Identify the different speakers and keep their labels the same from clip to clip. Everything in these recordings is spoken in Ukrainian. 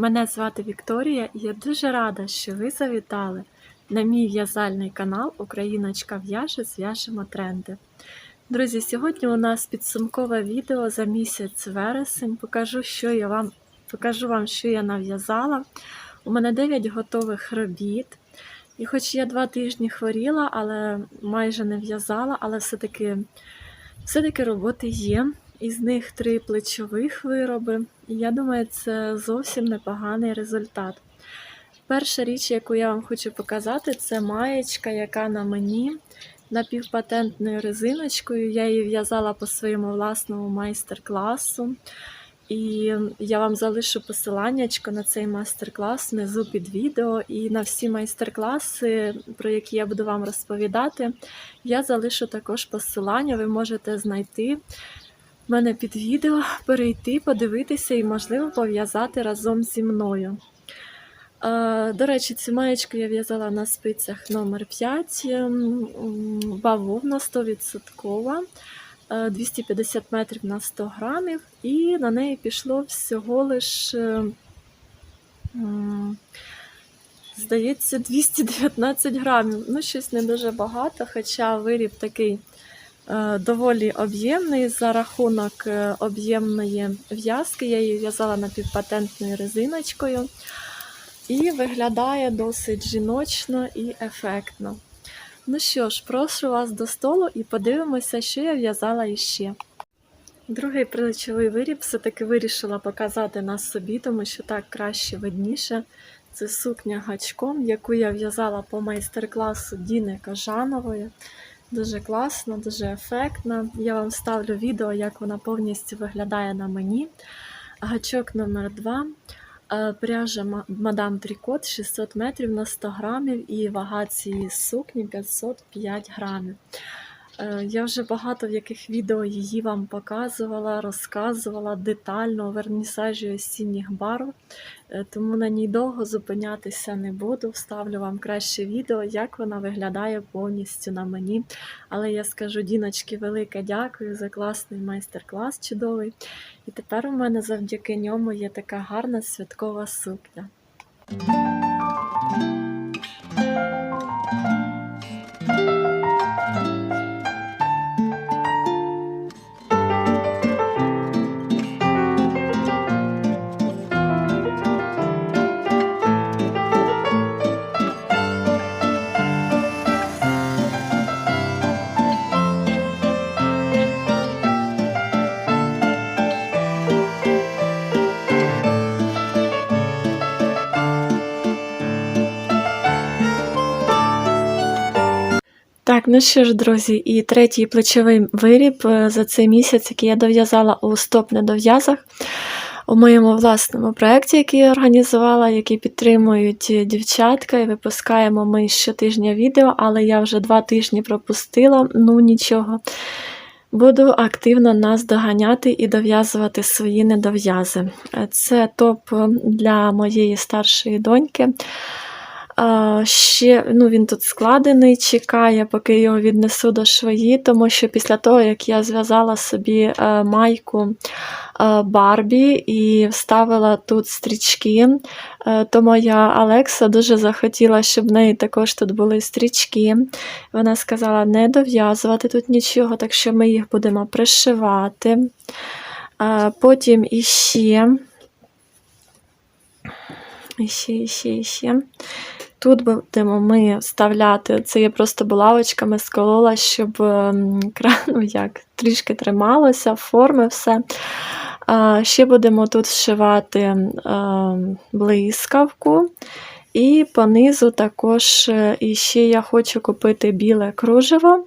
Speaker 1: Мене звати Вікторія і я дуже рада, що ви завітали на мій в'язальний канал Україночка в'яже зв'яжемо тренди. Друзі, сьогодні у нас підсумкове відео за місяць вересень. Покажу, що я вам покажу вам, що я нав'язала. У мене 9 готових робіт. І хоч я два тижні хворіла, але майже не в'язала, але все-таки все-таки роботи є. Із них три плечових вироби, я думаю, це зовсім непоганий результат. Перша річ, яку я вам хочу показати, це маєчка, яка на мені напівпатентною резиночкою. Я її в'язала по своєму власному майстер-класу. І я вам залишу посилання на цей майстер-клас внизу під відео. І на всі майстер-класи, про які я буду вам розповідати, я залишу також посилання, ви можете знайти в мене під відео, перейти, подивитися і, можливо, пов'язати разом зі мною. Е, До речі, цю маєчку я в'язала на спицях номер 5 бавовна 100%, е, 250 метрів на 100 грамів, і на неї пішло всього лише, здається, 219 грамів. Ну, щось не дуже багато, хоча виріб такий е, доволі об'ємний за рахунок е, об'ємної в'язки. Я її в'язала напівпатентною резиночкою. І виглядає досить жіночно і ефектно. Ну що ж, прошу вас до столу і подивимося, що я в'язала іще. Другий плечовий виріб все-таки вирішила показати на собі, тому що так краще видніше. Це сукня гачком, яку я в'язала по майстер-класу Діни Кажанової. Дуже класно, дуже ефектно. Я вам ставлю відео, як вона повністю виглядає на мені. Гачок номер 2 Е, Пряжа Мадам Трікот 600 метрів на 100 грамів і вага цієї сукні 505 грамів. Е, Я вже багато в яких відео її вам показувала, розказувала детально у вернісажі осінніх барв, е, тому на ній довго зупинятися не буду. Вставлю вам краще відео, як вона виглядає повністю на мені. Але я скажу Діночки велике дякую за класний майстер-клас чудовий. І тепер у мене завдяки ньому є така гарна святкова сукня. Так, ну що ж, друзі, і третій плечовий виріб е, за цей місяць, який я дов'язала у стоп недов'язах у моєму власному проєкті, який я організувала, який підтримують е, дівчатка, і випускаємо ми щотижня відео, але я вже два тижні пропустила, ну нічого. Буду активно нас доганяти і дов'язувати свої недов'язи. Е, Це топ для моєї старшої доньки. Ще ну, він тут складений, чекає, поки його віднесу до швої, тому що після того, як я зв'язала собі е, майку е, Барбі і вставила тут стрічки, е, то моя Алекса дуже захотіла, щоб в неї також тут були стрічки. Вона сказала не дов'язувати тут нічого, так що ми їх будемо пришивати. Потім іще. Іще, іще, іще. Тут будемо ми вставляти, це я просто булавочками сколола, щоб ем, ну, як, трішки трималося, форми все. Ще будемо тут вшивати ем, блискавку. І понизу також е, ще я хочу купити біле кружево,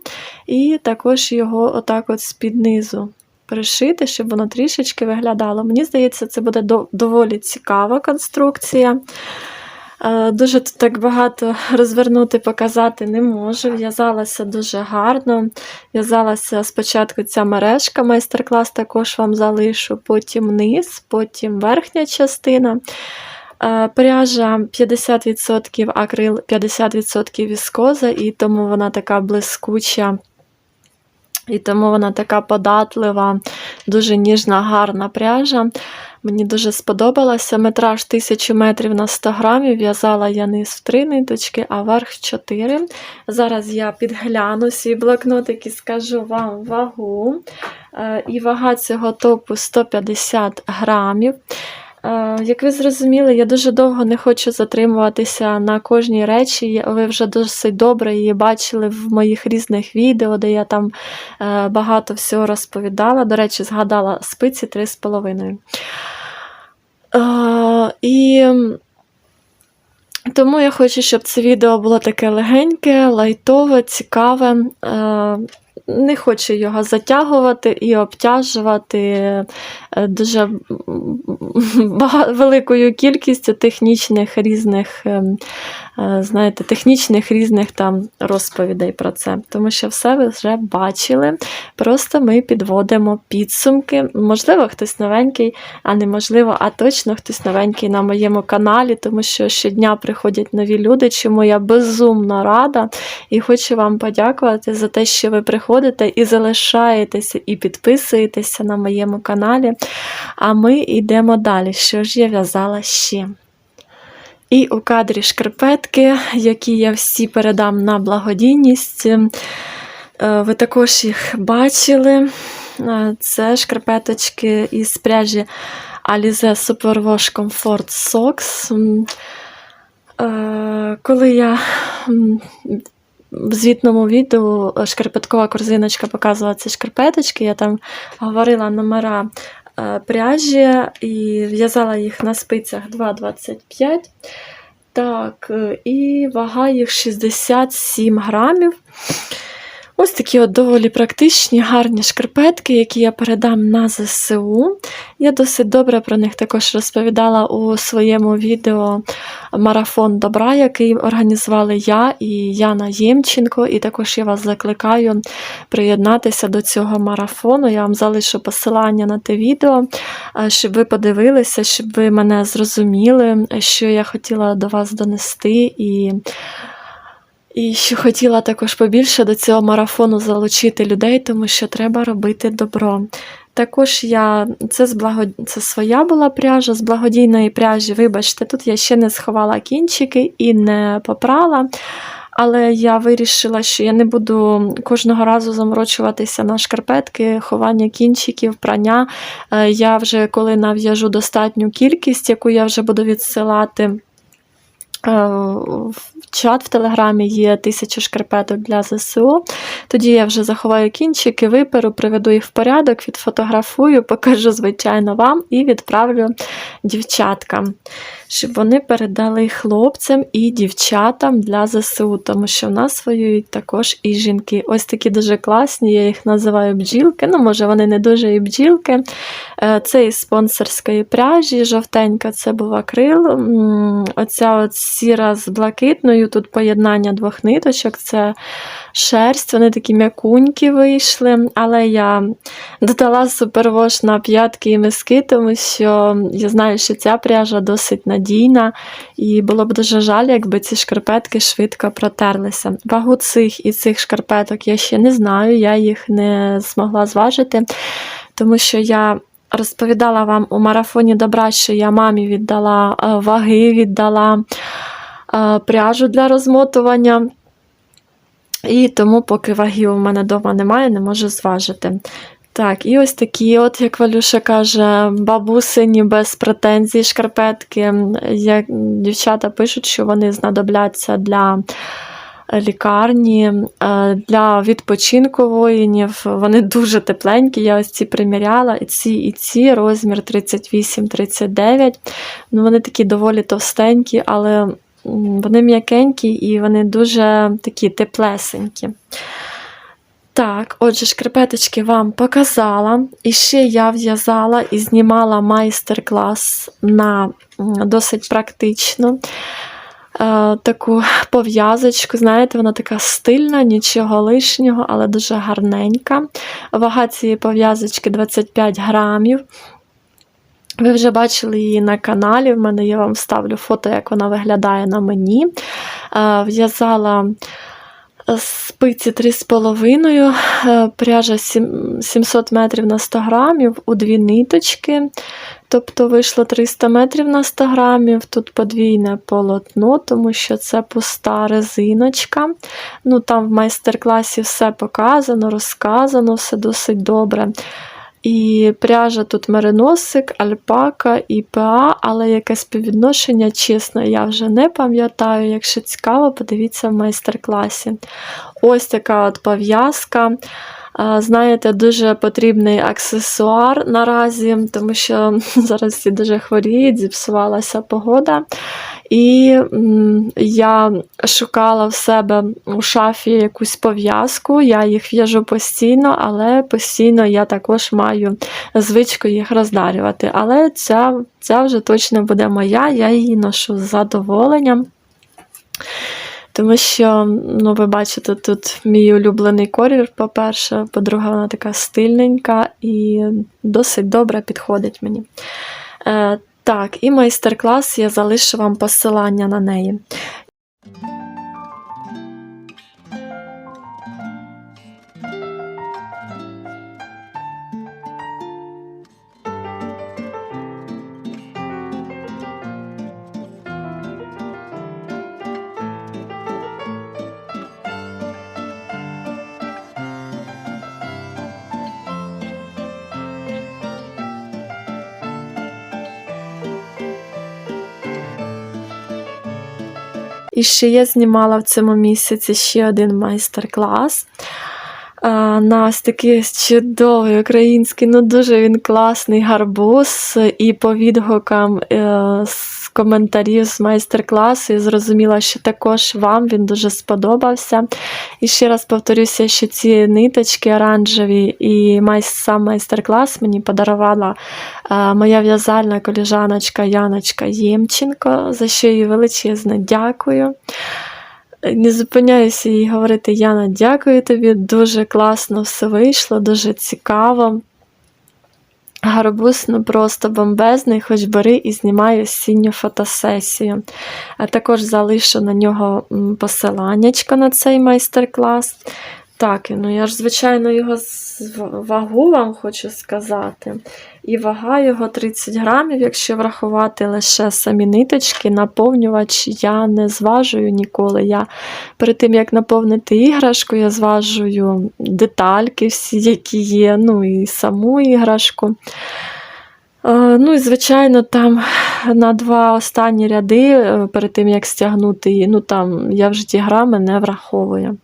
Speaker 1: і також його отак от з-під низу пришити, щоб воно трішечки виглядало. Мені здається, це буде доволі цікава конструкція. Е, Дуже тут так багато розвернути, показати не можу. В'язалася дуже гарно. В'язалася спочатку ця мережка, майстер-клас також вам залишу, потім низ, потім верхня частина. Е, Пряжа 50% акрил, 50% віскоза, і тому вона така блискуча І тому вона така податлива, дуже ніжна, гарна пряжа. Мені дуже сподобалося. Метраж 1000 метрів на 100 грамів. В'язала я низ в 3 ниточки, а верх 4. Зараз я підгляну свій блокнотик і скажу вам вагу. Е, І вага цього топу 150 грамів. Е, Як ви зрозуміли, я дуже довго не хочу затримуватися на кожній речі. Ви вже досить добре її бачили в моїх різних відео, де я там е, багато всього розповідала. До речі, згадала спиці 3,5. Е, І тому я хочу, щоб це відео було таке легеньке, лайтове, цікаве. Не хочу його затягувати і обтяжувати е, дуже великою кількістю технічних різних, ем, знаєте, технічних різних там розповідей про це. Тому що все ви вже бачили. Просто ми підводимо підсумки. Можливо, хтось новенький, а неможливо, а точно хтось новенький на моєму каналі, тому що щодня приходять нові люди, чому я безумно рада і хочу вам подякувати за те, що ви приходите і залишаєтеся, і підписуєтеся на моєму каналі. А ми йдемо далі. Що ж я в'язала ще? І у кадрі шкарпетки, які я всі передам на благодійність. Е, Ви також їх бачили. Е, Це шкарпеточки із пряжі Alize Superwash Comfort Socks. Е, Коли я в звітному відео шкарпеткова корзиночка показувала ці шкарпеточки, я там говорила номера пряжі і в'язала їх на спицях 2,25. Так, е, і вага їх 67 грамів. Ось такі от доволі практичні, гарні шкарпетки, які я передам на ЗСУ. Я досить добре про них також розповідала у своєму відео Марафон добра, який організували я і Яна Ємченко. І також я вас закликаю приєднатися до цього марафону. Я вам залишу посилання на те відео, е, щоб ви подивилися, щоб ви мене зрозуміли, що я хотіла до вас донести. і і що хотіла також побільше до цього марафону залучити людей, тому що треба робити добро. Також я це з благо... це своя була пряжа з благодійної пряжі. Вибачте, тут я ще не сховала кінчики і не попрала. Але я вирішила, що я не буду кожного разу заморочуватися на шкарпетки, ховання кінчиків, прання. Е, Я вже коли нав'яжу достатню кількість, яку я вже буду відсилати. Е, чат в Телеграмі є тисяча шкарпеток для ЗСУ. Тоді я вже заховаю кінчики, виперу, приведу їх в порядок, відфотографую, покажу, звичайно, вам і відправлю дівчаткам, щоб вони передали хлопцям і дівчатам для ЗСУ, тому що в нас воюють також і жінки. Ось такі дуже класні, я їх називаю бджілки. Ну, може, вони не дуже і бджілки. Е, Це із спонсорської пряжі, жовтенька це був акрил. Оця от сіра з блакитною, тут поєднання двох ниточок, це шерсть, вони такі м'якунькі вийшли. Але я додала супервош на п'ятки і миски, тому що я знаю, що ця пряжа досить надійна, і було б дуже жаль, якби ці шкарпетки швидко протерлися. Вагу цих і цих шкарпеток я ще не знаю, я їх не змогла зважити, тому що я. Розповідала вам у марафоні добра, що я мамі віддала е, ваги, віддала е, пряжу для розмотування. І тому, поки вагів у мене вдома немає, не можу зважити. Так, і ось такі, от, як Валюша каже, бабусині без претензій шкарпетки. Як дівчата пишуть, що вони знадобляться для лікарні, е, для відпочинку воїнів. Вони дуже тепленькі. Я ось ці приміряла, і ці, і ці, розмір 38-39. Ну, вони такі доволі товстенькі, але вони м'якенькі і вони дуже такі теплесенькі. Так, отже, шкарпеточки вам показала. І ще я в'язала і знімала майстер-клас на досить практично. Е, таку пов'язочку, знаєте, вона така стильна, нічого лишнього, але дуже гарненька. Вага цієї пов'язочки 25 грамів. Ви вже бачили її на каналі. В мене я вам вставлю фото, як вона виглядає на мені. Е, В'язала Спиці 3,5, е, пряжа 700 метрів на 100 грамів у дві ниточки. Тобто вийшло 300 метрів на 100 грамів. Тут подвійне полотно, тому що це пуста резиночка. Ну, там в майстер-класі все показано, розказано, все досить добре. І пряжа тут мериносик, альпака і ПА, але яке співвідношення, чесно, я вже не пам'ятаю. Якщо цікаво, подивіться в майстер-класі. Ось така от пов'язка. Знаєте, дуже потрібний аксесуар наразі, тому що зараз всі дуже хворіють, зіпсувалася погода. І я шукала в себе у шафі якусь пов'язку, я їх в'яжу постійно, але постійно я також маю звичку їх роздарювати. Але ця, ця вже точно буде моя, я її ношу з задоволенням. Тому що, ну, ви бачите, тут мій улюблений колір, по-перше, по-друге, вона така стильненька і досить добре підходить мені. Е, так, і майстер-клас я залишу вам посилання на неї. І ще я знімала в цьому місяці ще один майстер-клас. На ось такий чудовий український, ну дуже він класний гарбуз. І по відгукам е, з коментарів з майстер-класу я зрозуміла, що також вам він дуже сподобався. І ще раз повторюся, що ці ниточки оранжеві і сам майстер-клас мені подарувала е, моя в'язальна коліжаночка Яночка Ємченко, за що їй величезне дякую. Не зупиняюся їй говорити, Яна, дякую тобі, дуже класно все вийшло, дуже цікаво. Гарбуз ну просто бомбезний, хоч бери і знімай осінню фотосесію. Також залишу на нього посиланнячко на цей майстер-клас. Так, ну я ж, звичайно, його вагу вам хочу сказати. І вага його 30 грамів, якщо врахувати лише самі ниточки, наповнювач я не зважую ніколи. Я перед тим, як наповнити іграшку, я зважую детальки всі, які є, ну і саму іграшку. Е, Ну і, звичайно, там на два останні ряди, е, перед тим, як стягнути її, ну там я вже ті грами не враховую.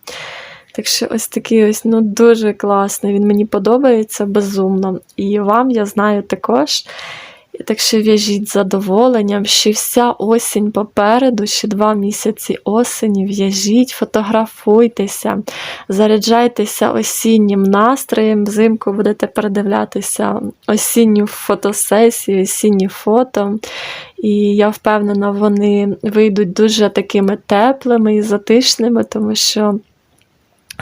Speaker 1: Так що ось такий ось ну дуже класний. Він мені подобається безумно. І вам я знаю також. Так що в'яжіть з задоволенням, ще вся осінь попереду, ще два місяці осені. В'яжіть, фотографуйтеся, заряджайтеся осіннім настроєм. Взимку будете передивлятися осінню фотосесію, осінні фото. І я впевнена, вони вийдуть дуже такими теплими і затишними, тому що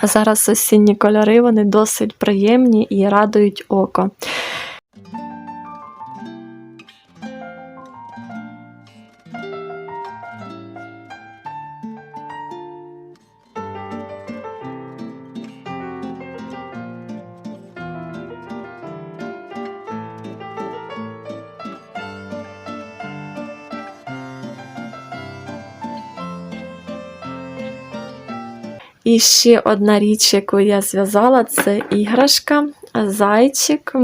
Speaker 1: зараз осінні кольори вони досить приємні і радують око. І ще одна річ, яку я зв'язала, це іграшка, зайчик.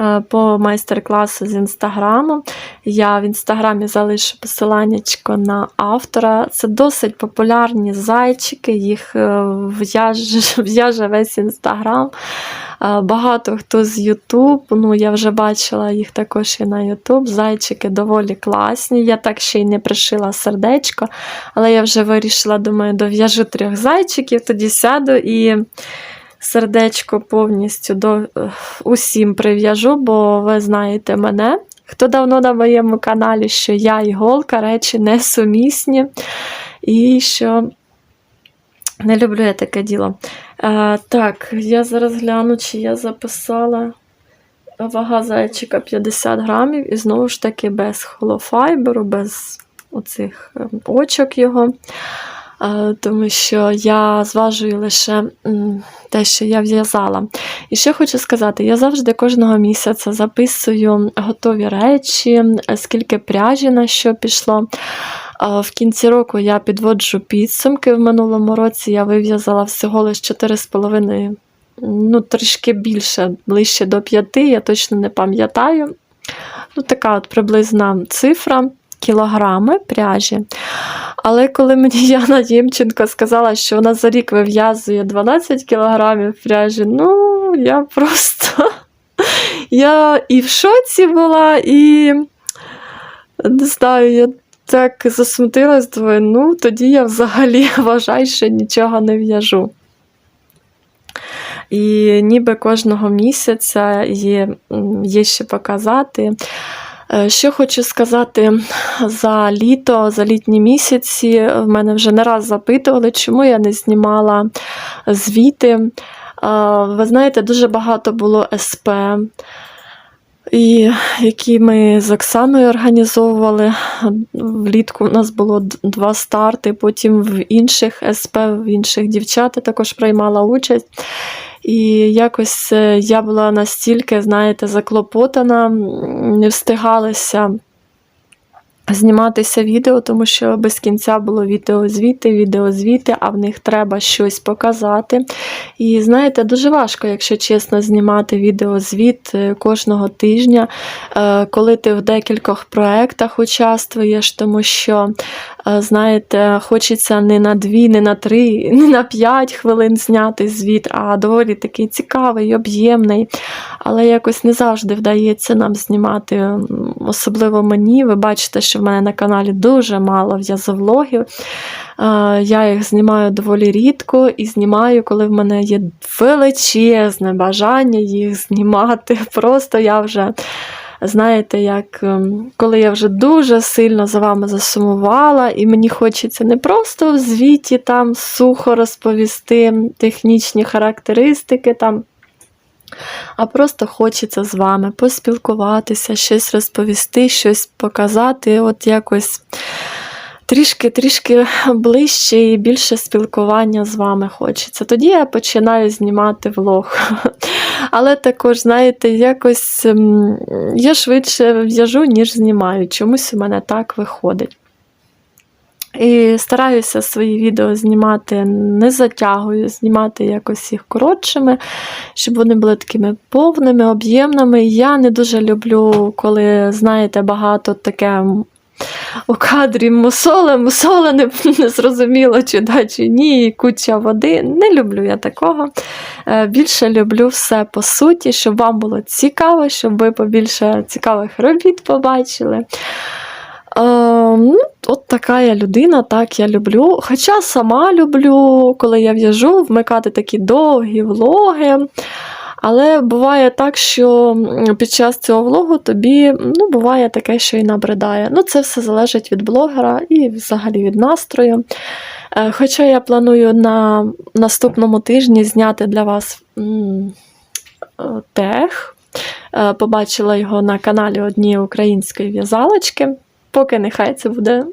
Speaker 1: Е, По майстер-класу з інстаграму. Я в інстаграмі залишу посиланнячко на автора. Це досить популярні зайчики, їх е, в'яже в'яже весь інстаграм. Е, Багато хто з Ютуб, ну я вже бачила їх також і на Ютуб. Зайчики доволі класні. Я так ще й не пришила сердечко, але я вже вирішила, думаю, дов'яжу трьох зайчиків, тоді сяду і сердечко повністю до е, усім прив'яжу, бо ви знаєте мене. Хто давно на моєму каналі, що я і голка, речі несумісні, і що не люблю я таке діло. Е, так, я зараз гляну, чи я записала вага зайчика 50 грамів, і знову ж таки без холофайберу, без оцих е, очок його. Е, тому що я зважую лише те, що я в'язала. І ще хочу сказати: я завжди кожного місяця записую готові речі, е, скільки пряжі на що пішло. В кінці року я підводжу підсумки. В минулому році я вив'язала всього лише 4,5, ну, трішки більше, ближче до 5, я точно не пам'ятаю. Ну, така от приблизна цифра, кілограми пряжі. Але коли мені Яна Ємченко сказала, що вона за рік вив'язує 12 кілограмів пряжі, ну, я просто я і в шоці була, і не знаю, я так засмутилась, думаю, ну тоді я взагалі вважаю, що нічого не в'яжу. І ніби кожного місяця є, є ще показати. Е, Що хочу сказати за літо, за літні місяці, в мене вже не раз запитували, чому я не знімала звіти. Е, Ви знаєте, дуже багато було СП, і які ми з Оксаною організовували. Влітку у нас було два старти, потім в інших СП, в інших дівчат також приймала участь. І якось е, я була настільки, знаєте, заклопотана, не встигалася зніматися відео, тому що без кінця було відеозвіти, відеозвіти, а в них треба щось показати. І знаєте, дуже важко, якщо чесно, знімати відеозвіт е, кожного тижня, е, коли ти в декількох проєктах участвуєш, тому що, знаєте, хочеться не на дві, не на три, не на п'ять хвилин зняти звіт, а доволі такий цікавий, об'ємний. Але якось не завжди вдається нам знімати, особливо мені. Ви бачите, що в мене на каналі дуже мало в'язовлогів. Е, Я їх знімаю доволі рідко і знімаю, коли в мене є величезне бажання їх знімати. Просто я вже, знаєте, як ем, коли я вже дуже сильно за вами засумувала, і мені хочеться не просто в звіті там сухо розповісти технічні характеристики там. А просто хочеться з вами поспілкуватися, щось розповісти, щось показати, от якось трішки-трішки ближче і більше спілкування з вами хочеться. Тоді я починаю знімати влог. Але також, знаєте, якось ем, я швидше в'яжу, ніж знімаю. Чомусь у мене так виходить. І стараюся свої відео знімати, не затягую, знімати якось їх коротшими, щоб вони були такими повними, об'ємними. Я не дуже люблю, коли, знаєте, багато таке у кадрі мусоле, мусоле не, не зрозуміло, чи да, чи ні, куча води. Не люблю я такого. Е, Більше люблю все по суті, щоб вам було цікаво, щоб ви побільше цікавих робіт побачили. Е, ну, от така я людина, так я люблю. Хоча сама люблю, коли я в'яжу, вмикати такі довгі влоги. Але буває так, що під час цього влогу тобі ну, буває таке, що і набридає. Ну, це все залежить від блогера і взагалі від настрою. Е, Хоча я планую на наступному тижні зняти для вас е, тег. Е, Побачила його на каналі однієї української в'язалочки. Поки нехай це буде.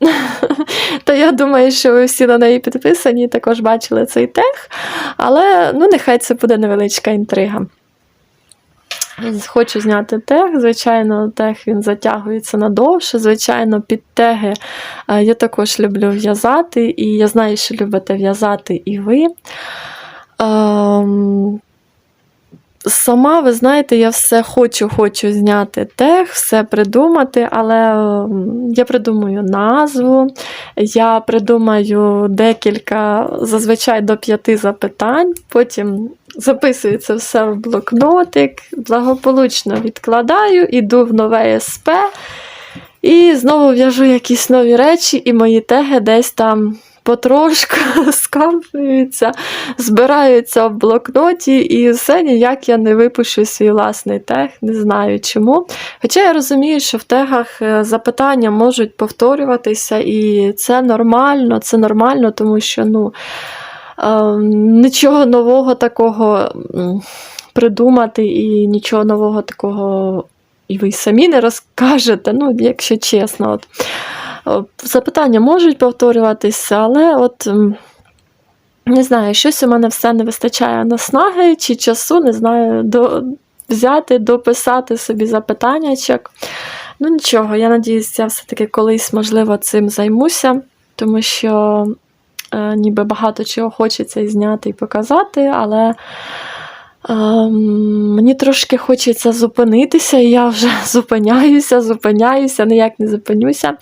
Speaker 1: То я думаю, що ви всі на неї підписані, також бачили цей тег. Але ну, нехай це буде невеличка інтрига. Хочу зняти тег. Звичайно, тег він затягується надовше. Звичайно, під теги е, я також люблю в'язати, і я знаю, що любите в'язати і ви. Сама, ви знаєте, я все хочу, хочу зняти тег, все придумати, але я придумаю назву, я придумаю декілька, зазвичай до п'яти запитань, потім записую це все в блокнотик, благополучно відкладаю, іду в нове СП і знову в'яжу якісь нові речі, і мої теги десь там потрошку скамплюються, збираються в блокноті, і все ніяк я не випущу свій власний тег, не знаю чому. Хоча я розумію, що в тегах е, запитання можуть повторюватися, і це нормально, це нормально, тому що ну, е, нічого нового такого придумати і нічого нового такого. І ви самі не розкажете, ну, якщо чесно. От. О, Запитання можуть повторюватися, але от. Не знаю, щось у мене все не вистачає наснаги чи часу, не знаю, до, взяти, дописати собі запитаннячок. Ну нічого, я надіюся, я все-таки колись, можливо, цим займуся, тому що е, ніби багато чого хочеться і зняти і показати, але мені трошки хочеться зупинитися, і я вже зупиняюся, зупиняюся, ніяк не зупинюся.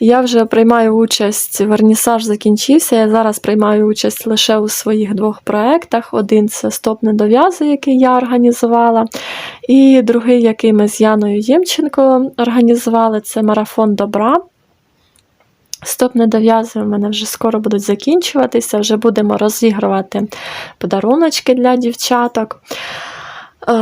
Speaker 1: Я вже приймаю участь, вернісаж закінчився. Я зараз приймаю участь лише у своїх двох проєктах. Один це стоп недов'язи, який я організувала, і другий, який ми з Яною Ємченко організували, це марафон добра. Стоп недов'язи у мене вже скоро будуть закінчуватися, вже будемо розігрувати подаруночки для дівчаток. Е,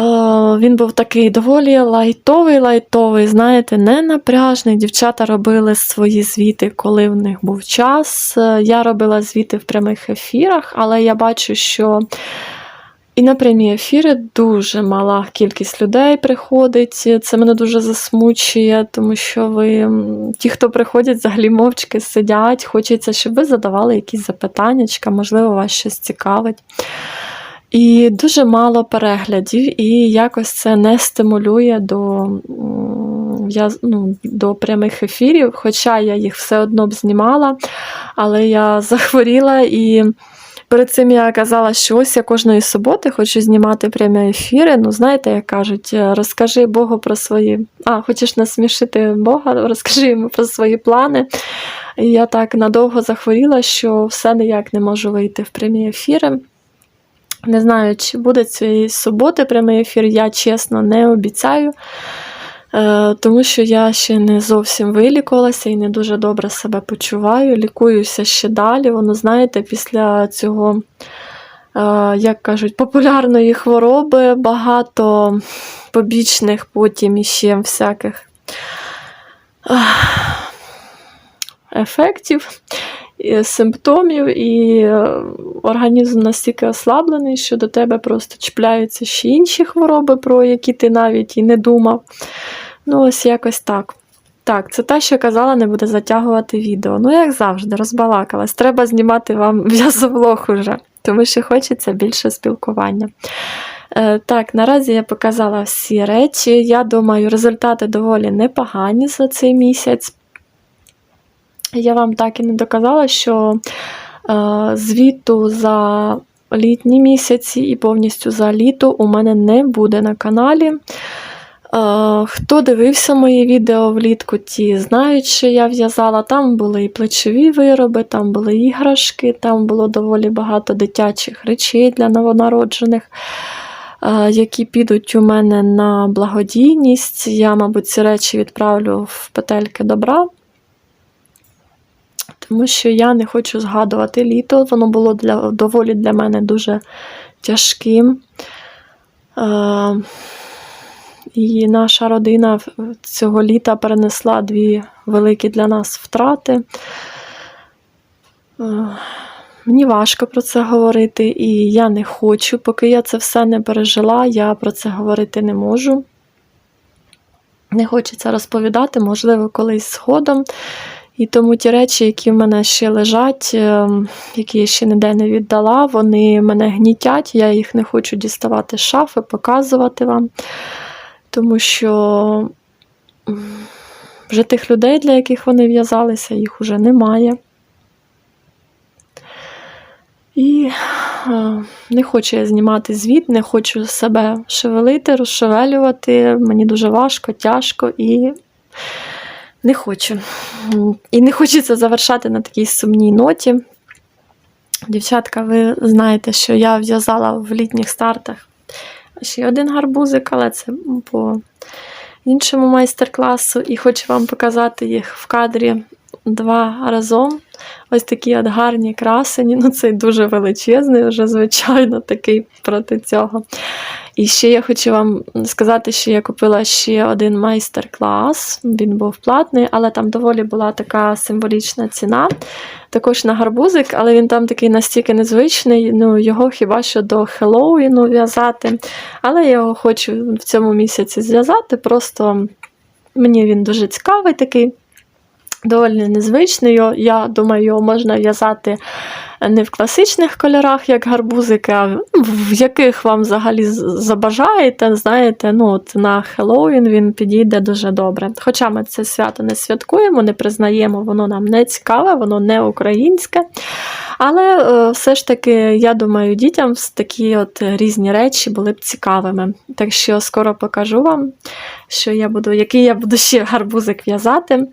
Speaker 1: Він був такий доволі лайтовий, лайтовий, знаєте, не напряжний. Дівчата робили свої звіти, коли в них був час. Е, Я робила звіти в прямих ефірах, але я бачу, що і на прямі ефіри дуже мала кількість людей приходить. Це мене дуже засмучує, тому що ви, ті, хто приходять, взагалі мовчки сидять. Хочеться, щоб ви задавали якісь запитання, можливо, вас щось цікавить. І дуже мало переглядів, і якось це не стимулює до, я, ну, до прямих ефірів, хоча я їх все одно б знімала, але я захворіла і. Перед цим я казала, що ось я кожної суботи хочу знімати прямі ефіри. Ну, знаєте, як кажуть, е, розкажи Богу про свої. А, хочеш насмішити Бога, розкажи йому про свої плани. І я так надовго захворіла, що все ніяк не можу вийти в прямі ефіри. Не знаю, чи буде цієї суботи прямий ефір, я чесно не обіцяю. Е, Тому що я ще не зовсім вилікувалася і не дуже добре себе почуваю. Лікуюся ще далі. Воно, знаєте, після цього, е, як кажуть, популярної хвороби багато побічних потім іще всяких ефектів, симптомів, і е, організм настільки ослаблений, що до тебе просто чіпляються ще інші хвороби, про які ти навіть і не думав. Ну, ось якось так. Так, це те, що казала, не буде затягувати відео. Ну, як завжди, розбалакалась. Треба знімати вам в'язовлог уже, тому що хочеться більше спілкування. Е, так, наразі я показала всі речі. Я думаю, результати доволі непогані за цей місяць. Я вам так і не доказала, що е, звіту за літні місяці і повністю за літо у мене не буде на каналі. Е, Хто дивився мої відео влітку, ті знають, що я в'язала. Там були і плечові вироби, там були іграшки, там було доволі багато дитячих речей для новонароджених, е, які підуть у мене на благодійність. Я, мабуть, ці речі відправлю в петельки добра. Тому що я не хочу згадувати літо, воно було для, доволі для мене дуже тяжким. Е, і наша родина цього літа перенесла дві великі для нас втрати. Мені важко про це говорити, і я не хочу. Поки я це все не пережила, я про це говорити не можу. Не хочеться розповідати, можливо, колись згодом. І тому ті речі, які в мене ще лежать, е, які я ще ніде не віддала, вони мене гнітять, я їх не хочу діставати з шафи, показувати вам. Тому що вже тих людей, для яких вони в'язалися, їх уже немає. І е, не хочу я знімати звіт, не хочу себе шевелити, розшевелювати. Мені дуже важко, тяжко і не хочу. І не хочеться завершати на такій сумній ноті. Дівчатка, ви знаєте, що я в'язала в літніх стартах ще один гарбузик, але це по іншому майстер-класу. І хочу вам показати їх в кадрі два разом. Ось такі от гарні красені. Ну, цей дуже величезний, вже, звичайно, такий проти цього. І ще я хочу вам сказати, що я купила ще один майстер-клас. Він був платний, але там доволі була така символічна ціна. Також на гарбузик, але він там такий настільки незвичний. Ну, його хіба що до Хеллоуіну в'язати. Але я його хочу в цьому місяці зв'язати. Просто мені він дуже цікавий такий. Доволі незвичною. Я думаю, його можна в'язати не в класичних кольорах, як гарбузики, а в яких вам взагалі забажаєте. Знаєте, ну от на Хеллоуін він підійде дуже добре. Хоча ми це свято не святкуємо, не признаємо, воно нам не цікаве, воно не українське. Але е, все ж таки, я думаю, дітям такі от різні речі були б цікавими. Так що скоро покажу вам, що я буду, який я буду ще гарбузик в'язати.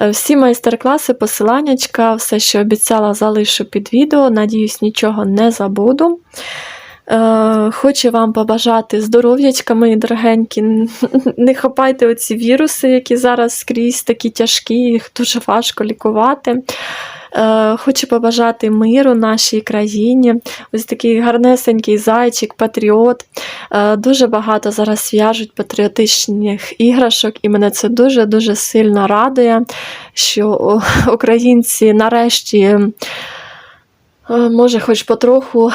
Speaker 1: Е, Всі майстер-класи, посиланнячка, все, що обіцяла, залишу під відео. Надіюсь, нічого не забуду. Е, Хочу вам побажати здоров'ячка, мої дорогенькі. Не хапайте оці віруси, які зараз скрізь такі тяжкі, їх дуже важко лікувати. Е, Хочу побажати миру нашій країні. Ось такий гарнесенький зайчик, патріот. Е, Дуже багато зараз в'яжуть патріотичних іграшок, і мене це дуже-дуже сильно радує, що українці нарешті, е, може, хоч потроху,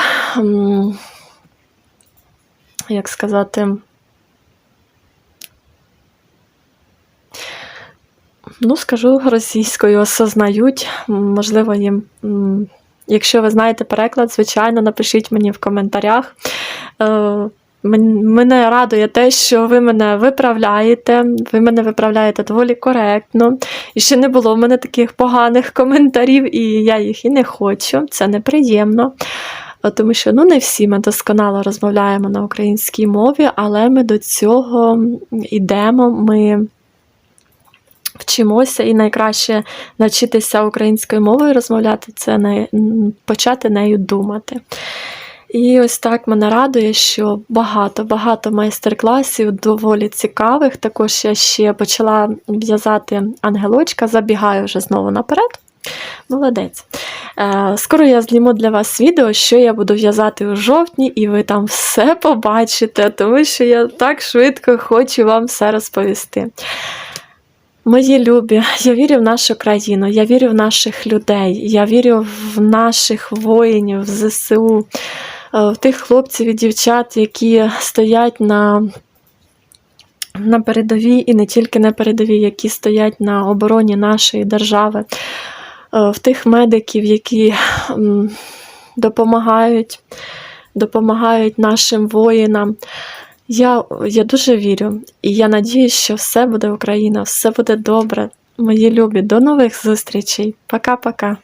Speaker 1: як сказати, ну, скажу російською, осознають, можливо, їм. Якщо ви знаєте переклад, звичайно, напишіть мені в коментарях. Е, Мене радує те, що ви мене виправляєте, ви мене виправляєте доволі коректно. І ще не було в мене таких поганих коментарів, і я їх і не хочу. Це неприємно. Е, Тому що ну, не всі ми досконало розмовляємо на українській мові, але ми до цього йдемо. Ми вчимося і найкраще навчитися українською мовою розмовляти це почати нею думати. І ось так мене радує, що багато, багато майстер-класів доволі цікавих. Також я ще почала в'язати ангелочка, забігаю вже знову наперед. Молодець. Е, Скоро я зніму для вас відео, що я буду в'язати у жовтні, і ви там все побачите, тому що я так швидко хочу вам все розповісти. Мої любі, я вірю в нашу країну, я вірю в наших людей, я вірю в наших воїнів, в ЗСУ, е, в тих хлопців і дівчат, які стоять на, на передовій і не тільки на передовій, які стоять на обороні нашої держави, е, в тих медиків, які допомагають, допомагають нашим воїнам. Я, я дуже вірю, і я надіюсь, що все буде Україна, все буде добре. Мої любі, до нових зустрічей. Пока-пока.